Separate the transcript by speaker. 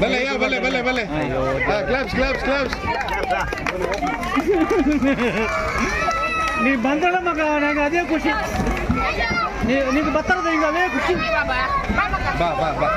Speaker 1: ಬಲ್ಲೆ ಯಾ ಬಲ್ಲೆ ಬಲ್ಲೆ ಬಲ್ಲೆ ಕ್ಲಾಪ್ಸ್ ಕ್ಲಾಪ್ಸ್ ಕ್ಲಾಪ್ಸ್
Speaker 2: ನೀ ಬಂದಳ ಮಗ ನಂಗೆ ಅದೇ ಖುಷಿ. ನೀ ನೀ ಬರ್ತಾರದ ಹಿಂಗೆ ಅದೇ ಖುಷಿ.
Speaker 1: ಬಾ ಬಾ ಬಾ.